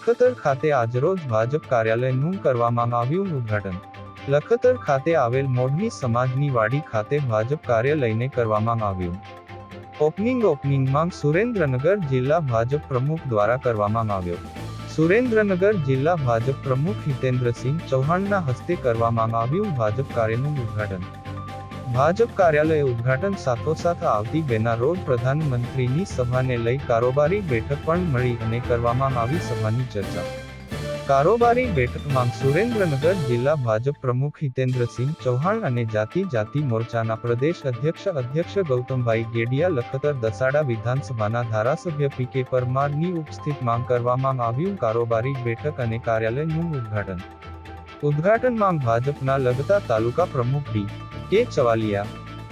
લખતર ખાતે આજરોજ ભાજપ કાર્યાલયનું કરવામાં આવ્યું ઉદ્ઘાટન. લખતર ખાતે આવેલ મોઢવી સમાજની વાડી ખાતે ભાજપ કાર્યાલયને કરવામાં આવ્યું. ઓપનિંગ ઓપનિંગમાં સુરેન્દ્રનગર જિલ્લા ભાજપ પ્રમુખ દ્વારા કરવામાં આવ્યો. સુરેન્દ્રનગર જિલ્લા ભાજપ પ્રમુખ હિતેન્દ્રસિંહ ચૌહાણના હસ્તે કરવામાં આવ્યું ભાજપ કાર્યનું ઉદ્ઘાટન. ભાજપ કાર્યાલય ઉદ્ઘાટન સાથોસાથ આવતી બેના રોજ પ્રધાનમંત્રીની સભાને લઈ કારોબારી બેઠક પણ મળી અને કરવામાં આવી સભાની ચર્ચા. કારોબારી બેઠકમાં સુરેન્દ્રનગર જિલ્લા ભાજપ પ્રમુખ હિતેન્દ્રસિંહ ચૌહાણ અને જાતિ જાતિ મોરચાના પ્રદેશ અધ્યક્ષ અધ્યક્ષ ગૌતમભાઈ ગેડિયા લખતર દસાડા વિધાનસભાના ધારાસભ્ય પી કે પરમારની ઉપસ્થિતમાં કરવામાં આવ્યું કારોબારી બેઠક અને કાર્યાલયનું ઉદ્ઘાટન. ઉદ્ઘાટનમાં ભાજપના લગતા તાલુકા પ્રમુખ ડી. કે ચવાલિયા.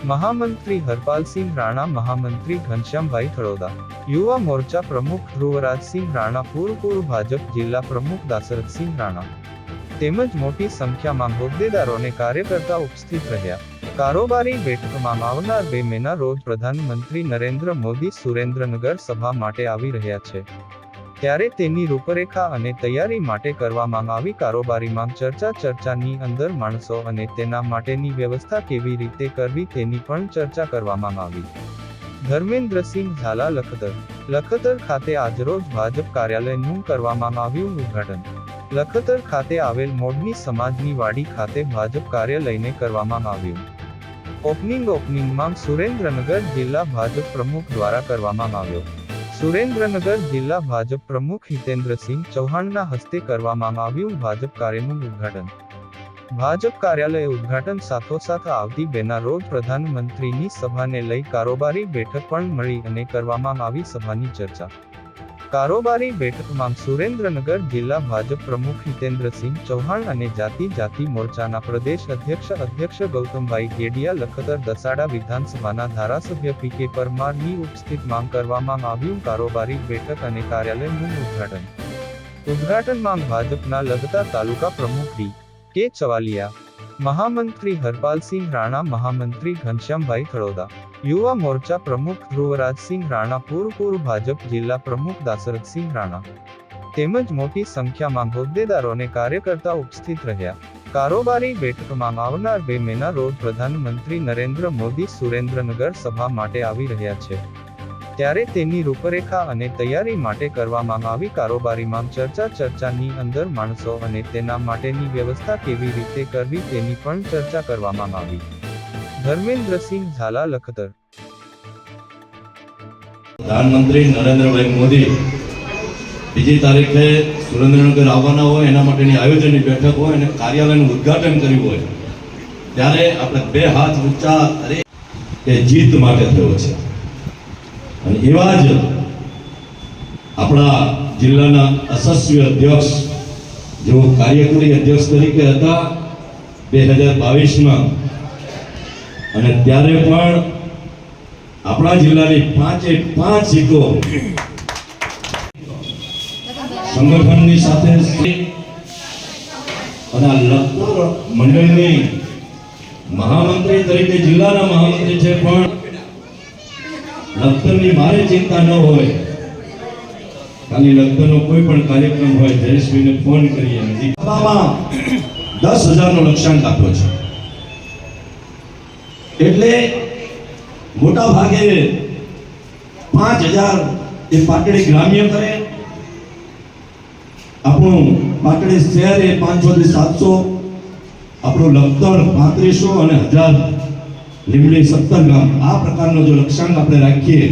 મહામંત્રી હરપાલસિંહ રાણા, મહામંત્રી ઘનશ્યામભાઈ થળોદા યુવા મોરચા પ્રમુખ ધ્રુવરાજસિંહ રાણા પૂર્વ પૂર્વ ભાજપ જિલ્લા પ્રમુખ દાશરથસિંહ રાણા. તેમજ મોટી સંખ્યામાં હોદ્દેદારોને કાર્યકર્તા ઉપસ્થિત રહ્યા. કારોબારી બેઠકમાં આવનાર બે મેના રોજ પ્રધાનમંત્રી નરેન્દ્ર મોદી સુરેન્દ્રનગર સભા માટે આવી રહ્યા છે. ત્યારે તેની રૂપરેખા અને તૈયારી માટે કરવામાં આવી કારોબારીમાં ચર્ચા ચર્ચાની અંદર માણસો અને તેના માટેની વ્યવસ્થા કેવી રીતે કરવી તેની પણ ચર્ચા કરવામાં આવી. ધર્મેન્દ્રસિંહ ઝાલા લખતર લખતર ખાતે આજરોજ ભાજપ કાર્યાલયનું કરવામાં આવ્યું ઉદ્ઘાટન. લખતર ખાતે આવેલ મોડની સમાજની વાડી ખાતે ભાજપ કાર્યાલયને કરવામાં આવ્યું. ઓપનિંગ ઓપનિંગમાં સુરેન્દ્રનગર જિલ્લા ભાજપ પ્રમુખ દ્વારા કરવામાં આવ્યો. સુરેન્દ્રનગર જિલ્લા ભાજપ પ્રમુખ હિતેન્દ્રસિંહ ચૌહાણના હસ્તે કરવામાં આવ્યું ભાજપ કાર્યનું ઉદ્ઘાટન. ભાજપ કાર્યાલય ઉદ્ઘાટન સાથોસાથ આવતી બેના રોજ પ્રધાનમંત્રીની સભાને લઈ કારોબારી બેઠક પણ મળી અને કરવામાં આવી સભાની ચર્ચા. કારોબારી બેઠકમાં સુરેન્દ્રનગર જિલ્લા ભાજપ પ્રમુખ હિતેન્દ્રસિંહ ચૌહાણ અને જાતિ જાતિ મોરચાના પ્રદેશ અધ્યક્ષ અધ્યક્ષ ગૌતમભાઈ ગેડિયા લખતર દસાડા વિધાનસભાના ધારાસભ્ય પી કે પરમારની ઉપસ્થિતમાં કરવામાં આવ્યું. કારોબારી બેઠક અને કાર્યાલયનું ઉદ્ઘાટન. ઉદ્ઘાટનમાં ભાજપના લગતા તાલુકા પ્રમુખ ડી. કે ચવાલિયા મહામંત્રી હરપાલસિંહ રાણા, મહામંત્રી ઘનશ્યામભાઈ ખડોદા, યુવા મોરચા પ્રમુખ ધ્રુવરાજસિંહ રાણા પૂર્વ પૂર્વ ભાજપ જિલ્લા પ્રમુખ દાસરથસિંહ રાણા તેમજ મોટી સંખ્યામાં હોદ્દેદારોને કાર્યકર્તા ઉપસ્થિત રહ્યા. કારોબારી બેઠકમાં આવનાર બે મેના રોજ પ્રધાનમંત્રી નરેન્દ્ર મોદી સુરેન્દ્રનગર સભા માટે આવી રહ્યા છે. ત્યારે તેની રૂપરેખા અને તૈયારી માટે કરવામાં આવી કારોબારીમાં ચર્ચા ચર્ચાની અંદર માણસો અને તેના માટેની વ્યવસ્થા કેવી રીતે કરવી તેની પણ ચર્ચા કરવામાં આવી. ધર્મેન્દ્રસિંહ ઝાલા, લખતર. પ્રધાનમંત્રી નરેન્દ્રભાઈ મોદી બીજી તારીખે સુરેન્દ્રનગર આવવાના હોય, એના માટેની આયોજનની બેઠક હોય અને કાર્યાલયનું ઉદ્ઘાટન કર્યું હોય, ત્યારે આપણે બે હાથ ઊંચા કે જીત માટે થયો છે. અને એવા જ આપણા જિલ્લાના અશસ્વી અધ્યક્ષ, જેઓ કાર્યકારી અધ્યક્ષ તરીકે હતા બે હજાર બાવીસમાં. અને ત્યારે પણ આપણા જિલ્લાની પાંચે પાંચ સીટો સંગઠનની સાથે અને આ મંડળની મહામંત્રી તરીકે જિલ્લાના મહામંત્રી છે પણ લખતરની મારે ચિંતા ન હોય. ખાલી લખતરનો કોઈ પણ કાર્યક્રમ હોય જયેશભાઈને ફોન કરીએ સભામાં દસ હજારનો લક્ષ્યાંક આપ્યો છે. એટલે મોટા ભાગે પાંચ હજાર એ પાટડી ગ્રામ્ય કરે. આપણું પાટડી શહેર એ પાંચસો થી સાતસો, આપણું લખતર પાંત્રીસો અને હજાર લીમડી સત્તર ગ્રામ આ પ્રકારનો જો લક્ષ્યાંક આપણે રાખીએ,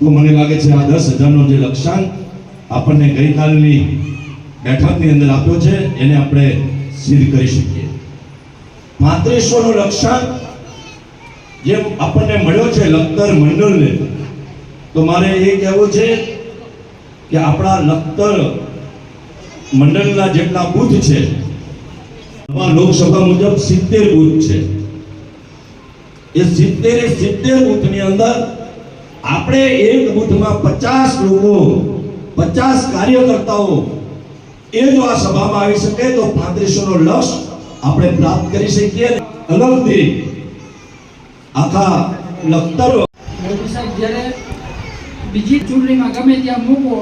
તો મને લાગે છે આ દસ હજારનો જે લક્ષ્યાંક આપણને ગઈકાલની બેઠકની અંદર આપ્યો છે, એને આપણે સિદ્ધ કરી શકીએ. માત્રેશ્વરનો લક્ષાંક જે આપણને મળ્યો છે લખતર મંડળને, તો મારે એ કહેવું છે કે આપણા લખતર મંડળના જેટલા બૂથ છે લોકસભા મુજબ સિત્તેર બૂથ છે. એ સિત્તેર સિત્તેર બૂથની અંદર આપણે એક બૂથમાં પચાસ લોકો, પચાસ કાર્યકર્તાઓ એ જો આ સભામાં આવી શકે તો પાંત્રીસો નો લક્ષ્ય આપણે પ્રાપ્ત કરી શકીએ અલગથી આખા લખતરો સાહેબ, જ્યારે બીજી ચૂંટણીમાં ગમે ત્યાં મૂકો,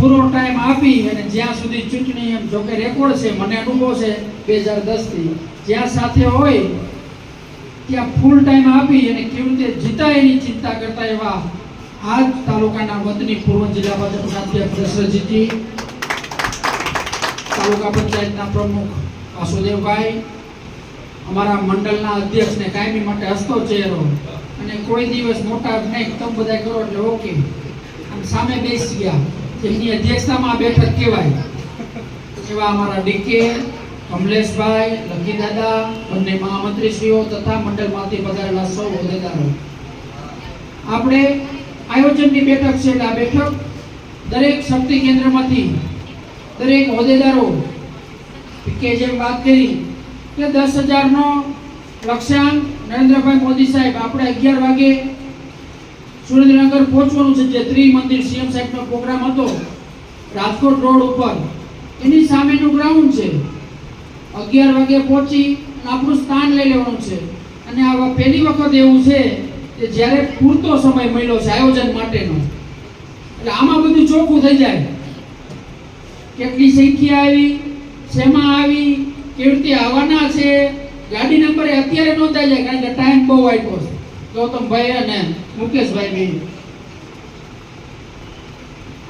પૂરો ટાઈમ આપી અને જ્યાં સુધી ચૂંટણી એમ જોકે રેકોર્ડ છે, મને અનુભવ છે, બે હજાર દસથી. જ્યાં સાથે હોય ત્યાં ફૂલ ટાઈમ આપી અને કેવી રીતે જીતા એની ચિંતા કરતા એવા આજ તાલુકાના વતની પૂર્વ જિલ્લા ભાજપના અધ્યક્ષ દશરથજીજી તાલુકા પંચાયતના પ્રમુખ વાસુદેવભાઈ, અમારા મંડળના અધ્યક્ષને કાયમી માટે હસતો ચહેરો અને કોઈ દિવસ મોટા નહીં, તમે બધા કરો એટલે ઓકે અને સામે બેસી ગયા. જેમની અધ્યક્ષતામાં બેઠક કહેવાય એવા અમારા ડીકે કમલેશભાઈ લકી દાદા બંને મહામંત્રીશ્રીઓ તથા મંડળમાંથી પધારેલા સૌ હોદ્દેદારો. આપણે આયોજનની બેઠક છે આ બેઠક દરેક શક્તિ કેન્દ્રમાંથી દરેક હોદ્દેદારો, કે જેમ વાત કરી કે દસ હજારનો લક્ષ્યાંક નરેન્દ્રભાઈ મોદી સાહેબ આપણે અગિયાર વાગે સુરેન્દ્રનગર પહોંચવાનું છે, જે ત્રિમંદિર સીએમ સાહેબનો પ્રોગ્રામ હતો, રાજકોટ રોડ ઉપર. એની સામેનું ગ્રાઉન્ડ છે. અગિયાર વાગે પહોંચી આપણું સ્થાન લઈ લેવાનું છે. અને આવા પહેલી વખત એવું છે કે જ્યારે પૂરતો સમય મળ્યો છે આયોજન માટેનો. એટલે આમાં બધું ચોખ્ખું થઈ જાય. કેટલી સંખ્યા આવી, શેમાં આવી, કેવી રીતે આવવાના છે, ગાડી નંબર અત્યારે નોંધાઈ જાય કારણ કે ટાઈમ બહુ આપ્યો છે. ગૌતમભાઈ અને મુકેશભાઈ બી.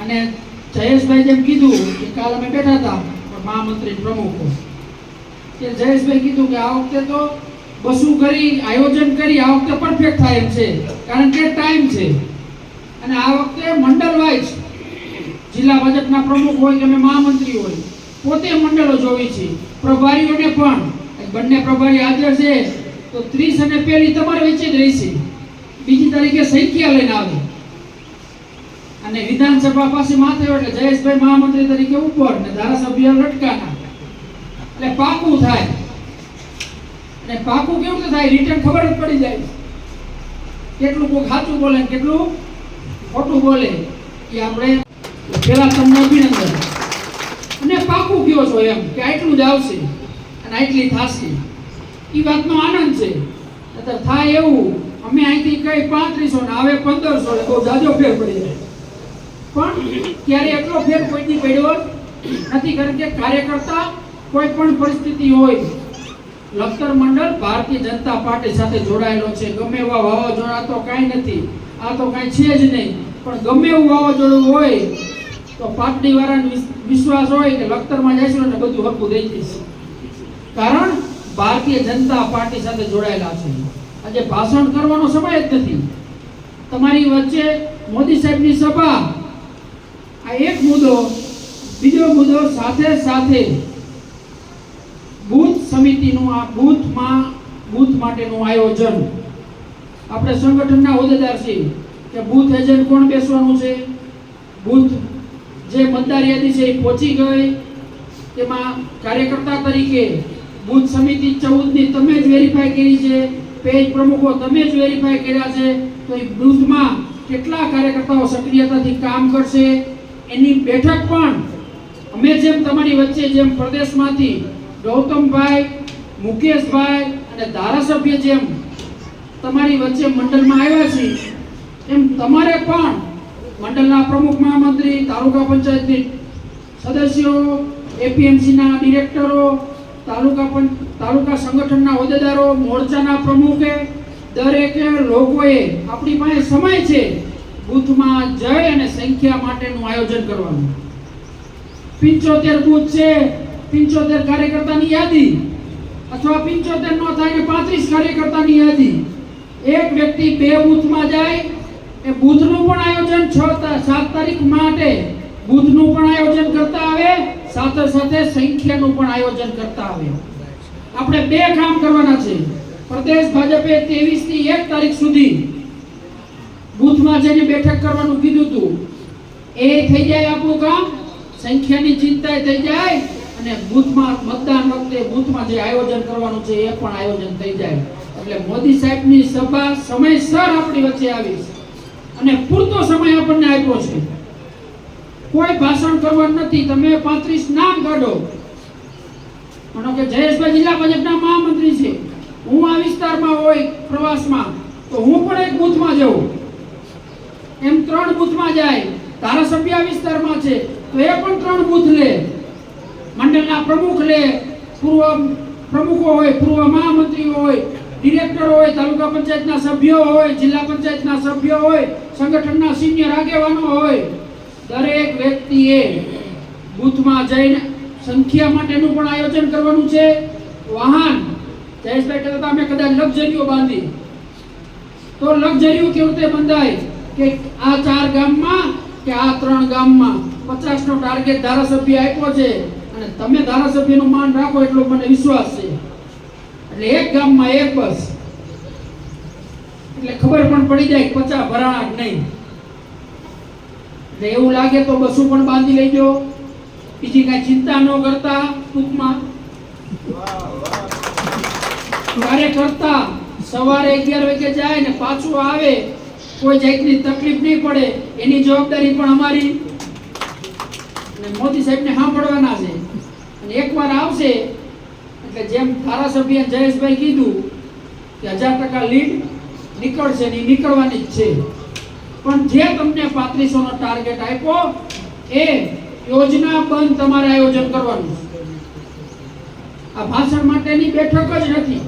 અને જયેશભાઈ જેમ કીધું કે કાલ અમે બેઠા હતા મહામંત્રી પ્રમુખો. કે જયેશભાઈ કીધું કે આ વખતે તો બસું કરી, આયોજન કરી, આ વખતે પરફેક્ટ થાય એમ છે. કારણ કે ટાઈમ છે. અને આ વખતે મંડળ વાઇઝ જિલ્લા ભાજપના પ્રમુખ હોય કે મહામંત્રી હોય, પોતે મંડળો જોવી છે. પ્રભારીઓને પણ. બંને પ્રભારી હાજર છે. તો ત્રીસ અને પેલી તમારી વચ્ચે જ રહેશે. બીજી તારીખે સંખ્યા લઈને આવે. અને વિધાનસભા પાસે માથે એટલે જયેશભાઈ મહામંત્રી તરીકે ઉપર ને ધારાસભ્ય લટકાના એટલે પાકું થાય. અને પાકું કેવું થાય? રિટર્ન ખબર જ પડી જાય. કેટલું કોઈ સાચું બોલે કેટલું ખોટું બોલે. એ આપણે પેલા તમને અભિનંદન અને પાકું કયો છો એમ કે આટલું જ આવશે અને આટલી થાશે. એ વાતનો આનંદ છે. અત્યારે થાય એવું. અમે અહીંથી કઈ પાંત્રીસો ને આવે પંદરસો ને બહુ જાજો ફેર પડી જાય. પણ ક્યારે એટલો ફેર કોઈની પડ્યો? નથી, કારણ કે કાર્યકર્તા કોઈ પણ પરિસ્થિતિ હોય, લખતર મંડળ ભારતીય જનતા પાર્ટી સાથે જોડાયેલો છે. ગમે એવા વાવાઝોડા તો કાંઈ નથી, આ તો કાંઈ છે જ નહીં. પણ ગમે એવું વાવાઝોડું હોય, તો પાટડી વાળાને વિશ્વાસ હોય કે લખતરમાં જઈશું ને બધું હક્કું દઈ જશે. કારણ ભારતીય જનતા પાર્ટી સાથે જોડાયેલા છે. આજે ભાષણ કરવાનો સમય જ નથી. તમારી વચ્ચે મોદી સાહેબની સભા. આ એક મુદ્દો, બીજો મુદ્દો સાથે સાથે સમિતિનું આ બૂથમાં, બૂથ માટેનું આયોજન. આપણે સંગઠનના હોદ્દેદાર છીએ કે બૂથ એજન્ટ કોણ બેસવાનું છે? બૂથ જે મતદાર યાદી છે એ પહોંચી ગઈ. તેમાં કાર્યકર્તા તરીકે બૂથ સમિતિ ચૌદની તમે જ વેરીફાઈ કરી છે, પેજ પ્રમુખો તમે જ વેરીફાઈ કર્યા છે, તો એ બૂથમાં કેટલા કાર્યકર્તાઓ સક્રિયતાથી કામ કરશે? એની બેઠક પણ અમે જેમ તમારી વચ્ચે જેમ પ્રદેશમાંથી ગૌતમભાઈ, મુકેશભાઈ અને ધારાસભ્ય જેમ તમારી વચ્ચે મંડળમાં આવ્યા છીએ, એમ તમારે પણ મંડળના પ્રમુખ મહામંત્રી, તાલુકા પંચાયતની સદસ્યો, એપીએમસીના ડિરેક્ટરો, તાલુકા તાલુકા સંગઠનના હોદ્દેદારો, મોરચાના પ્રમુખે દરેકે લોકોએ આપણી પાસે સમય છે બૂથમાં જય અને સંખ્યા માટેનું આયોજન કરવાનું. પિંચોતેર બૂથ છે પિંચોતેર કાર્યકર્તાની યાદી અથવા પિંચોતેર નો થાય ને પાંત્રીસ કાર્યકર્તાની યાદી. એક વ્યક્તિ બે બૂથમાં જાય, એ બૂથનું પણ આયોજન છ સાત તારીખ માટે બૂથનું પણ આયોજન કરતા આવે, સાથે સાથે સંખ્યાનું પણ આયોજન કરતા આવે. આપણે બે કામ કરવાના છે. પ્રદેશ ભાજપે 23 થી એક તારીખ સુધી બૂથમાં જઈને બેઠક કરવાનું કીધું હતું. એ થઈ જાય આપણું કામ. સંખ્યાની ચિંતા થઈ જાય. અને બૂથમાં મતદાન વખતે બૂથમાં જે આયોજન કરવાનું છે, એ પણ આયોજન થઈ જાય. એટલે મોદી સાહેબની સભા સમયસર આપણી વચ્ચે આવી છે. અને પૂરતો સમય આપણને આપ્યો છે. કોઈ ભાષણ કરવાનું નથી. તમે પાંત્રીસ નામ કાઢો. માનો કે જયેશભાઈ જિલ્લા ભાજપના મહામંત્રી છે. હું આ વિસ્તારમાં હોય પ્રવાસમાં, તો હું પણ એક બૂથમાં જાઉં. એમ ત્રણ બૂથમાં જાય. ધારાસભ્ય વિસ્તારમાં છે, તો એ પણ ત્રણ બૂથ લે. પ્રમુખ લે પૂર્વ પ્રમુખો હોય, પૂર્વ મહામંત્રીઓ હોય, ડિરેક્ટર હોય, તાલુકા પંચાયતના સભ્યો હોય, જિલ્લા પંચાયતના સભ્યો હોય, સંગઠનના સિનિયર આગેવાનો હોય, દરેક વ્યક્તિએ બૂથમાં જઈને સંખ્યા માટેનું પણ આયોજન કરવાનું છે. વાહન, જયેશભાઈ કહેતા અમે કદાચ લક્ઝરીઓ બાંધી. તો લક્ઝરીઓ કેવી રીતે બંધાય? કે આ ચાર ગામમાં કે આ ત્રણ ગામમાં? પચાસ નો ટાર્ગેટ ધારાસભ્ય આપ્યો છે. અને તમે ધારાસભ્યનું માન રાખો એટલો મને વિશ્વાસ છે. એટલે એક ગામમાં એક બસ. એટલે ખબર પણ પડી જાય કે પચાસ ભરાણા કે નહીં. એટલે એવું લાગે તો બસો પણ બાંધી લેજો. બીજી કાંઈ ચિંતા ન કરતા ટૂંકમાં. કાર્યકર્તા સવારે અગિયાર વાગે જાય ને પાછું આવે. કોઈ જાતની તકલીફ નહીં પડે. એની જવાબદારી પણ અમારી. મોદી સાહેબને સાંભળવાના છે. અને એકવાર આવશે, એટલે જેમ ધારાસભ્ય જયેશભાઈ કીધું કે હજાર ટકા લીડ નીકળશે ને નીકળવાની જ છે. પણ જે તમને પાંત્રીસોનો ટાર્ગેટ આપ્યો, એ યોજના બંધ તમારે આયોજન કરવાનું આ ભાષણ માટેની બેઠક જ નથી.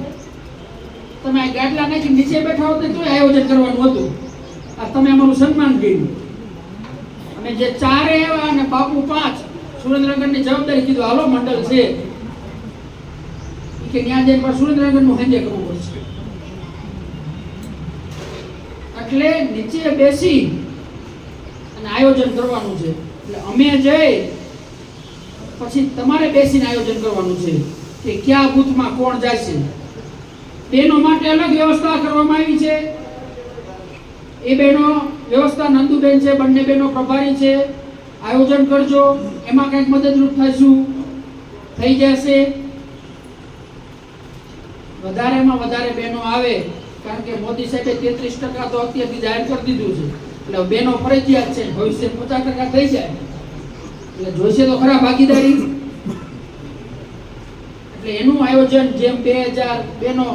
તમે આ ગાડલા નાખી નીચે બેઠા હોત તો આયોજન કરવાનું હતું. આ તમે અમારું સન્માન કર્યું. અને જે ચારે એવા અને બાપુ પાંચ સુરેન્દ્રનગરની જવાબદારી કીધું, હાલો, મંડળ છે. કે ત્યાં જઈને સુરેન્દ્રનગરનું હેન્ડે કરવું પડશે. એટલે નીચે બેસી અને આયોજન કરવાનું છે. એટલે અમે જઈ, પછી તમારે બેસીને આયોજન કરવાનું છે કે કયા બૂથમાં કોણ જાય તેનો માટે અલગ વ્યવસ્થા કરવામાં આવી છે. એ બહેનો વ્યવસ્થા નંદુબેન છે, બંને બહેનો પ્રભારી છે. આયોજન કરજો. એમાં કંઈક મદદરૂપ થઈશું. થઈ જશે. વધારેમાં વધારે બહેનો આવે. કારણ કે મોદી સાહેબે તેત્રીસ ટકા તો અત્યારથી જાહેર કરી દીધું છે. એટલે બહેનો ફરજિયાત છે. ભવિષ્ય પચાસ ટકા થઈ જાય. એટલે જોઈશે તો ખરા ભાગીદારી. એટલે એનું આયોજન જેમ બે હજાર બહેનો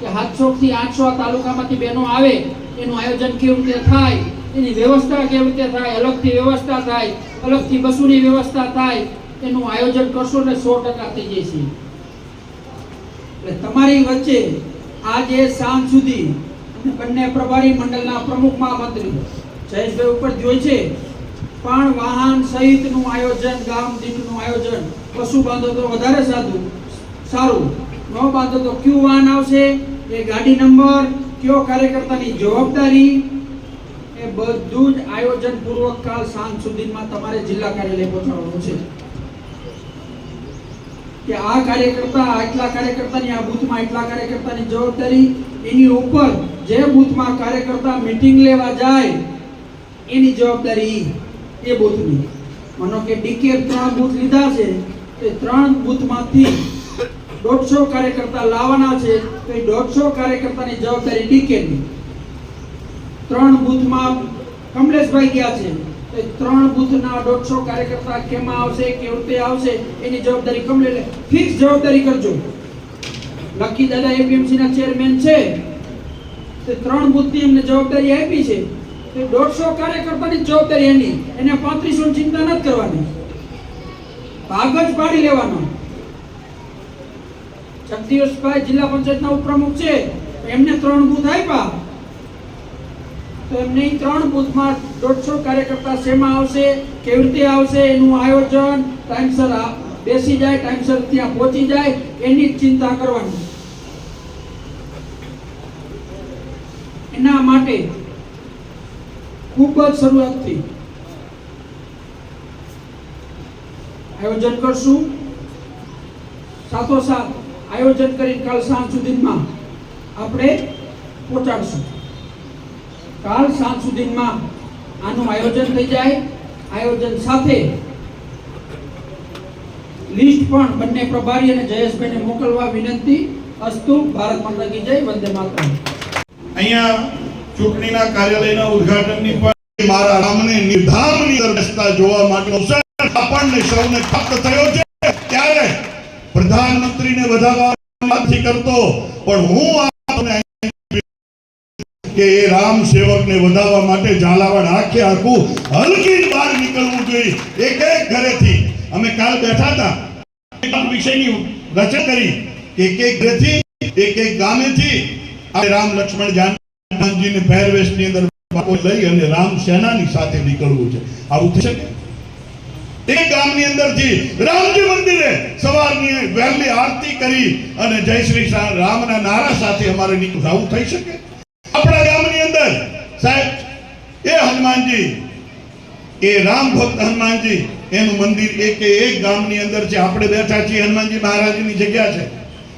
કે સાતસો થી આઠસો તાલુકામાંથી બહેનો આવે, એનું આયોજન કેવી રીતે થાય? એની વ્યવસ્થા કેવી રીતે થાય, અલગથી વ્યવસ્થા થાય, અલગથી બસોની વ્યવસ્થા થાય, એનું આયોજન કરશો ને સો ટકા થઈ જશે એટલે તમારી વચ્ચે આજે સાંજ સુધી બંને પ્રભારી મંડળના પ્રમુખ મહામંત્રી જયેશભાઈ ઉપર જોઈ છે, પણ વાહન સહિતનું આયોજન, ગામ દીઠનું આયોજન, પશુ બાંધો તો વધારે સાદું સારું. ન બાંધો તો ક્યુ વાહન આવશે? એ ગાડી નંબર, કયો કાર્યકર્તાની જવાબદારી? બધું જ આયોજન પૂર્વક કાલ સાંજ સુધીમાં તમારે જિલ્લા કાર્યાલય પહોંચાડવાનું છે. કે આ કાર્યકર્તા આટલા કાર્યકર્તાની, આ બૂથમાં એટલા કાર્યકર્તાની જવાબદારી, એની ઉપર જે બૂથમાં કાર્યકર્તા મીટિંગ લેવા જાય, એની જવાબદારી એ બૂથની. માનો કે ડીકે ત્રણ બૂથ લીધા છે, તે ત્રણ બૂથમાંથી દોઢસો કાર્યકર્તા લાવવાના છે, તો એ દોઢસો કાર્યકર્તાની જવાબદારી ડીકેની. ત્રણ બૂથમાં કમલેશભાઈ ગયા છે. તો ત્રણ બૂથના દોઢસો કાર્યકર્તા કેમાં આવશે, કેવી રીતે આવશે, એની જવાબદારી કમલે લે. ફિક્સ જવાબદારી કરજો. લકી દાદા એપીએમસી ના ચેરમેન છે. તે ત્રણ બૂથની એમને જવાબદારી આપી છે. તે દોઢસો કાર્યકર્તાની જવાબદારી એની. એને પાંત્રીસો ચિંતા નથી કરવાની. ભાગ જ પાડી લેવાનો. જગદીશભાઈ જિલ્લા પંચાયતના ઉપપ્રમુખ છે. એમને ત્રણ બૂથ આપ્યા. તો એમની ત્રણ બુથમાં દોઢસો કાર્યકર્તા શેમાં આવશે, કેવી રીતે આવશે, એનું આયોજન, ટાઈમસર બેસી જાય, ટાઈમસર ત્યાં પહોંચી જાય, એની ચિંતા કરવાની. એના માટે ખૂબ જ શરૂઆતથી આયોજન કરશું. સાથોસાથ આયોજન કરીને કાલ સાંજ સુધીમાં આપણે પહોંચાડશું. કાલ સાંજ સુધીમાં આનું આયોજન થઈ જાય. આયોજન સાથે લિસ્ટ પણ બંને પ્રભારી અને જયેશભાઈને મોકલવા વિનંતી. અસ્તુ, ભારત માતા કી જય, વંદે માતરમ. અહીંયા ચૂંટણીના કાર્યાલયના ઉદ્ઘાટનની પણ મારા રામને નિર્ધારની દર્શતા જોવા માટે આપણને સૌને પ્રાપ્ત થયો છે. ત્યારે પ્રધાનમંત્રીને વધાવવા નથી કરતો, પણ હું કે એ રામ સેવકને વધાવવા માટે ઝાલાવાડ આખે આખું હલકી બહાર નીકળવું જોઈએ. એક એક ઘરેથી અમે કાલ બેઠા હતા. વિષયની રચના કરી એક એક ઘરેથી, એક એક ગામેથી આ રામ લક્ષ્મણ જાનજીને પહેરવેશની અંદર લઈ અને રામ સેનાની સાથે નીકળવું છે. આવું થઈ એક ગામની અંદરથી રામજી મંદિરે સવારની વહેલી આરતી કરી અને જય શ્રી રામના નારા સાથે અમારે નીકળવું આવું થઈ શકે? આપણા ગામની અંદર, સાહેબ, એ હનુમાનજી, એ રામ ભક્ત હનુમાનજી, એનું મંદિર એક એક ગામની અંદર છે. આપણે બેઠા છીએ હનુમાનજી મહારાજની જગ્યા છે.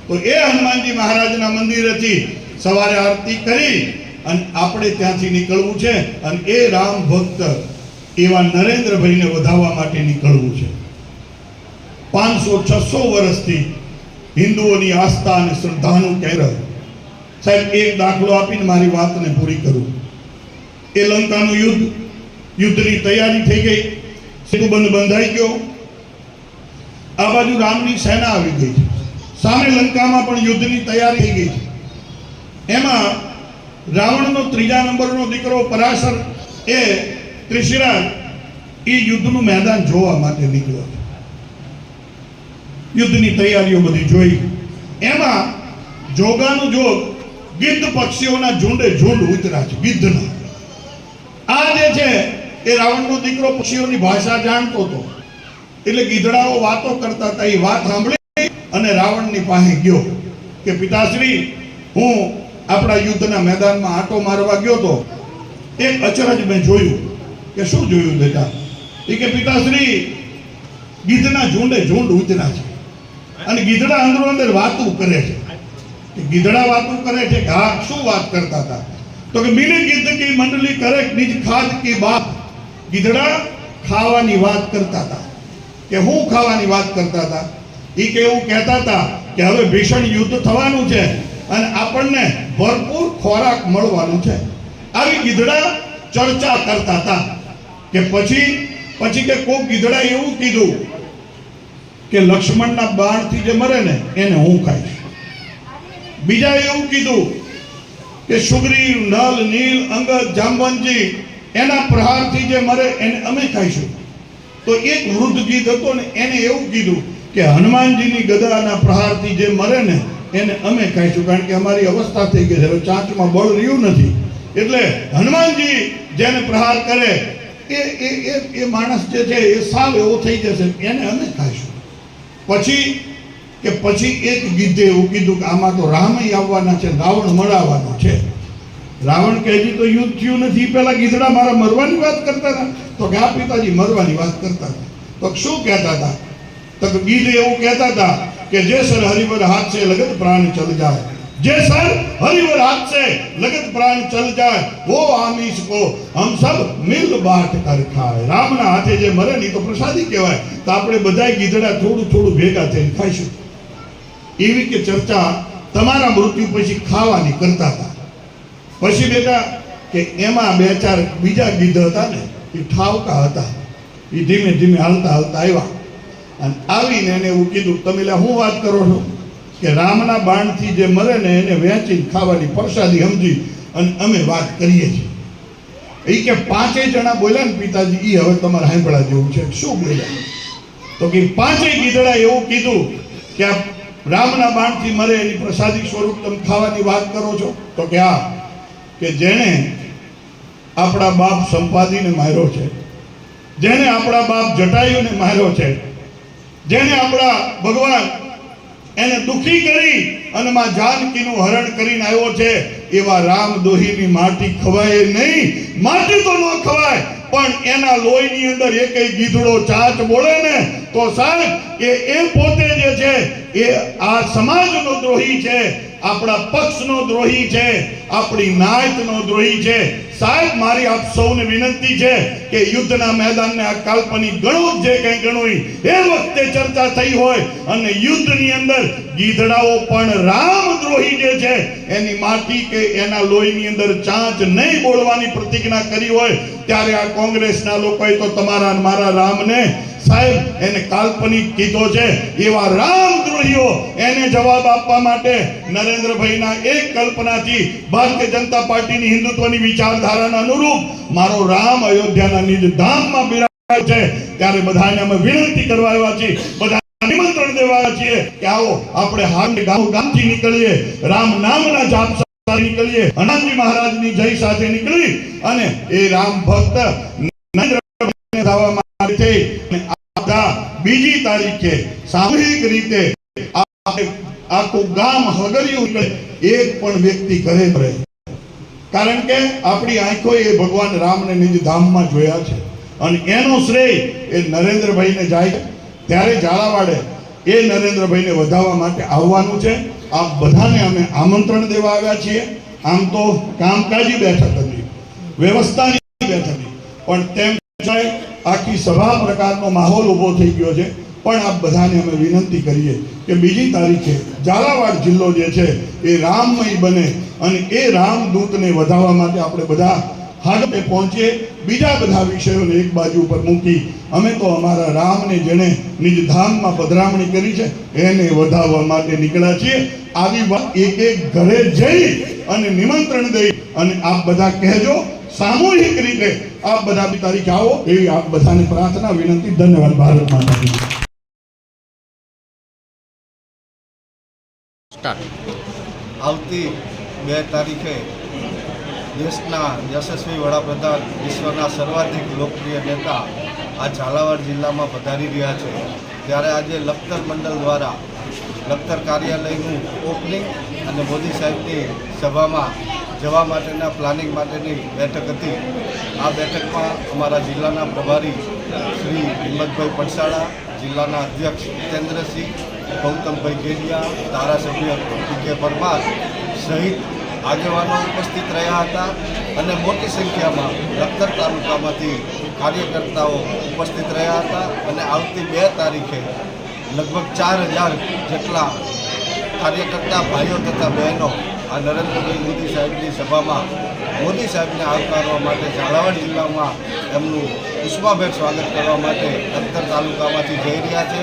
તો એ હનુમાનજી મહારાજના મંદિરેથી સવારે આરતી કરી અને આપણે ત્યાંથી નીકળવું છે અને એ રામ ભક્ત એવા નરેન્દ્રભાઈને વધાવવા માટે નીકળવું છે. પાંચસો છસો વર્ષથી હિન્દુઓની આસ્થા અને શ્રદ્ધાનું કેન્દ્ર સાહેબ, એક દાખલો આપીને મારી વાતને પૂરી કરું. એ લંકાનું યુદ્ધ, યુદ્ધની તૈયારી થઈ ગઈ. સેતુબંધ બંધાઈ ગયો. આ બાજુ રામની સેના આવી ગઈ સામે લંકામાં પણ યુદ્ધની તૈયારી થઈ ગઈ એમાં રાવણનો ત્રીજા નંબરનો દીકરો પરાશર એ ત્રિશિરા એ યુદ્ધનું મેદાન જોવા માટે નીકળ્યો યુદ્ધની તૈયારીઓ બધી જોઈ. એમાં જોગાનું જોગ ગિદ્ધ પક્ષીઓના ઝુંડે ઝુંડ ઉતર્યા છે ગીધના આ જે છે, એ રાવણનો દીકરો પક્ષીઓની ભાષા જાણતો હતો. એટલે ગીધડાઓ વાતો કરતા હતા, એ વાત સાંભળી અને રાવણની પાસે ગયો કે, પિતાશ્રી, હું આપણા યુદ્ધના મેદાનમાં આંટો મારવા ગયો તો, એક અચરજ મેં જોયું. કે શું જોયું બેટા? એ કે, પિતાશ્રી, ગીધના ઝુંડે ઝુંડ ઉતર્યા છે અને ગીધડા અંદરો અંદર વાતું કરે છે. ગીધડા વાતું કરે છે ઘા શું વાત કરતા હતા? તો કે મિલી ગીધ કી કરે નિજ ખાદ કી બાત ગીધડા ખાવાની વાત કરતા હતા. કે હું ખાવાની વાત કરતા હતા? એ કે એવું કહેતા હતા કે હવે ભીષણ યુદ્ધ થવાનું છે અને આપણને ભરપૂર ખોરાક મળવાનું છે. આવી ગીધડા ચર્ચા કરતા હતા. કે પછી પછી કે કોક ગીધડા એવું કીધું કે લક્ષ્મણના બાણથી જે મરે ને એને હું ખાઈશ. બીજા એવું કીધું કે સુગ્રીવ નલ, નીલ, અંગદ જામવનજી એના પ્રહારથી જે મરે એને અમે ખાઈશું. તો એક વૃદ્ધ ગીત હતો ને એને એવું કીધું કે હનુમાનજીની ગદાના પ્રહારથી જે મરે ને એને અમે ખાઈશું. કારણ કે અમારી અવસ્થા થઈ ગઈ છે. હવે ચાંચમાં બળ રહ્યું નથી. એટલે હનુમાનજી જેને પ્રહાર કરે, એ એ એ માણસ જે છે એ સાવ એવો થઈ જશે. એને અમે ખાઈશું. પછી કે પછી એક ગીધે એવું કીધું કે આમાં તો રામય આવવાના છે, રાવણ મળવાનો છે. રાવણ કે હજી તો યુદ્ધ થયું નથી પહેલા ગીધડા મારા મરવાની વાત કરતા હતા. તો કે આ પિતાજી મરવાની વાત કરતા હતા. તો શું કહેતા હતા? તો ગીધે એવું કહેતા હતા કે જે સર હરિવર હાથ છે લગત પ્રાણ ચલ જાય. જે સર હરિવર હાથ છે લગત પ્રાણ ચલ જાય. વો આમીશ કો, હમ સબ મિલ બાટ કર ખાય. રામના હાથે જે મરે નહીં તો પ્રસાદી કહેવાય. તો આપણે બધાય ગીધડા થોડું થોડું ભેગા થઈને ખાઈશું. એવી કે ચર્ચા તમારા મૃત્યુ પછી ખાવાની કરતા હતા. પછી બેટા કે એમાં બે ચાર બીજા ગીધ હતા ને, એ ઠાવકા હતા. એ ધીમે ધીમે હાલતા હાલતા આવ્યા. અને આવીને એને એવું કીધું, તમે હું વાત કરો છો? કે રામના બાણથી જે મરે ને એને વેચીને ખાવાની પ્રસાદી સમજી અને અમે વાત કરીએ છીએ. એ કે પાંચેય જણા બોલ્યા ને પિતાજી એ હવે તમારે સાંભળા જેવું છે. શું બોલ્યા? તો કે પાંચેય ગીધડા એવું કીધું કે રામના બાણથી મરે એની પ્રસાદી સ્વરૂપ તમે ખાવાની વાત કરો છો? તો કે આ કે જેણે આપણા બાપ સંપાદીને માર્યો છે, જેણે આપણા બાપ જટાયુને માર્યો છે, જેણે આપણા ભગવાન એને દુખી કરી અને માં જાનકીનું હરણ કરીને આવ્યો છે, એવા રામ દોહીની માટી ખવાય નહીં. માટી તો ન ખવાય પણ એના લોહીની અંદર એકેય ગીધડો ચાચ બોલે ને, તો સાહેબ કે એ પોતે જે છે, એ આ સમાજનો દ્રોહી છે આપણા પક્ષનો દ્રોહી છે, આપણી નાયતનો દ્રોહી છે. સાહેબ, મારી આપ સૌને વિનંતી છે કે યુદ્ધના મેદાનને આ કાલ્પનિક ગણો જે કંઈ ગણો એ વખતે ચર્ચા થઈ હોય અને યુદ્ધની અંદર ગીધડાઓ પણ રામદ્રોહી જે છે, એની માટી કે એના લોહીની અંદર ચાંચ નહીં બોલવાની પ્રતિજ્ઞા કરી હોય, ત્યારે આ કોંગ્રેસના લોકોએ તો તમારા મારા રામને સાહેબ, એને કાલ્પનિક કીધો છે. એવા રામદ્રોહીઓ એને જવાબ આપવા માટે નરેન્દ્રભાઈના એક કલ્પનાથી ભારતીય જનતા પાર્ટીની હિન્દુત્વની વિચારધારાના અનુરૂપ મારો રામ અયોધ્યાના નિજ ધામમાં બિરાજ છે. ત્યારે બધાને અમે વિનંતી કરવા આવ્યા છીએ બધા નિમંત્રણ દેવા છીએ કે આવો આપણે હાંડ ગામ ગામથી નીકળીએ, રામ નામના જાપ સાથે નીકળીએ હનુમાનજી મહારાજની જય સાથે નીકળી અને એ રામ ભક્ત નરેન્દ્રભાઈને ધાવામાં આવે છે અને આ બધા બીજી તારીખે સામૂહિક રીતે આખું ગામ હગર્યું એક પણ વ્યક્તિ ઘરે રહે. કારણ કે આપણી આંખો એ ભગવાન રામને નિજ ધામમાં જોયા છે. અને એનો શ્રેય એ નરેન્દ્રભાઈને જાય ત્યારે ઝાલાવાડે એ નરેન્દ્રભાઈને વધાવવા માટે આવવાનું છે. આ બધાને અમે આમંત્રણ દેવા આવ્યા છીએ. આમ તો કામકાજી બેઠક હતી. વ્યવસ્થાની બેઠક પણ તેમ આખી સભા પ્રકારનો માહોલ ઊભો થઈ ગયો છે. પણ આપ બધાને અમે વિનંતી કરીએ કે બીજી તારીખે ઝાલાવાડ જિલ્લો જે છે, એ રામમય બને અને એ રામદૂતને વધારવા માટે આપણે બધા હાડપે પહોંચીએ. બીજા બધા વિષયોને એક બાજુ ઉપર મૂકી અમે તો અમારા રામને જેણે નિજ ધામમાં પધરામણી કરી છે, એને વધાવવા માટે નીકળ્યા છીએ. આવી વાત એક એક ઘરે જઈ અને નિમંત્રણ દઈ અને આપ બધા કહેજો, સામૂહિક રીતે આપ બધા બી તારીખે આવો એવી આપ બધાને પ્રાર્થના, વિનંતી, ધન્યવાદ ભારત માતા આવતી બે તારીખે દેશના યશસ્વી વડાપ્રધાન, વિશ્વના સર્વાધિક લોકપ્રિય નેતા આ ઝાલાવાડ જિલ્લામાં પધારી રહ્યા છે. ત્યારે આજે લખતર મંડળ દ્વારા લખતર કાર્યાલયનું ઓપનિંગ અને મોદી સાહેબની સભામાં જવા માટેના પ્લાનિંગ માટેની બેઠક હતી. આ બેઠકમાં અમારા જિલ્લાના પ્રભારી શ્રી હિંમતભાઈ પડસાળા, જિલ્લાના અધ્યક્ષ જીતેન્દ્રસિંહ ગૌતમભાઈ ગેલિયા ધારાસભ્ય પી પરમાર સહિત આગેવાનો ઉપસ્થિત રહ્યા હતા અને મોટી સંખ્યામાં લખતર તાલુકામાંથી કાર્યકર્તાઓ ઉપસ્થિત રહ્યા હતા અને આવતી બે તારીખે લગભગ ચાર હજાર જેટલા કાર્યકર્તા, ભાઈઓ તથા બહેનો આ નરેન્દ્રભાઈ મોદી સાહેબની સભામાં મોદી સાહેબને આવકારવા માટે ઝાલાવાડ જિલ્લામાં એમનું ઉષ્માભેર સ્વાગત કરવા માટે લખતર તાલુકામાંથી જઈ રહ્યા છે.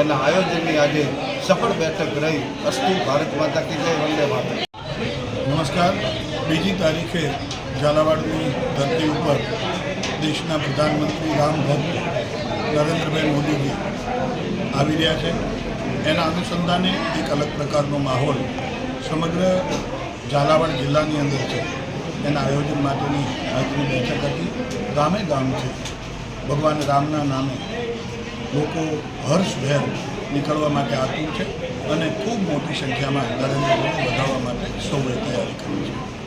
એના આયોજનની આજે સફળ બેઠક રહી. અસ્તુ ભારત માતા કી જય. વંદે માતા નમસ્કાર. બીજી તારીખે ઝાલાવાડની ધરતી ઉપર દેશના પ્રધાનમંત્રી રામ ભક્ત નરેન્દ્રભાઈ મોદીજી આવી રહ્યા છે. એના અનુસંધાને એક અલગ પ્રકારનો માહોલ સમગ્ર ઝાલાવાડ જિલ્લાની અંદર છે. એના આયોજન માટેની આજની બેઠક હતી. ગામે ગામ છે. ભગવાન રામના નામે લોકો હર્ષભેર નીકળવા માટે આતુર છે અને ખૂબ મોટી સંખ્યામાં નરેન્દ્રભાઈને વધાવવા માટે સૌએ તૈયારી કરી છે.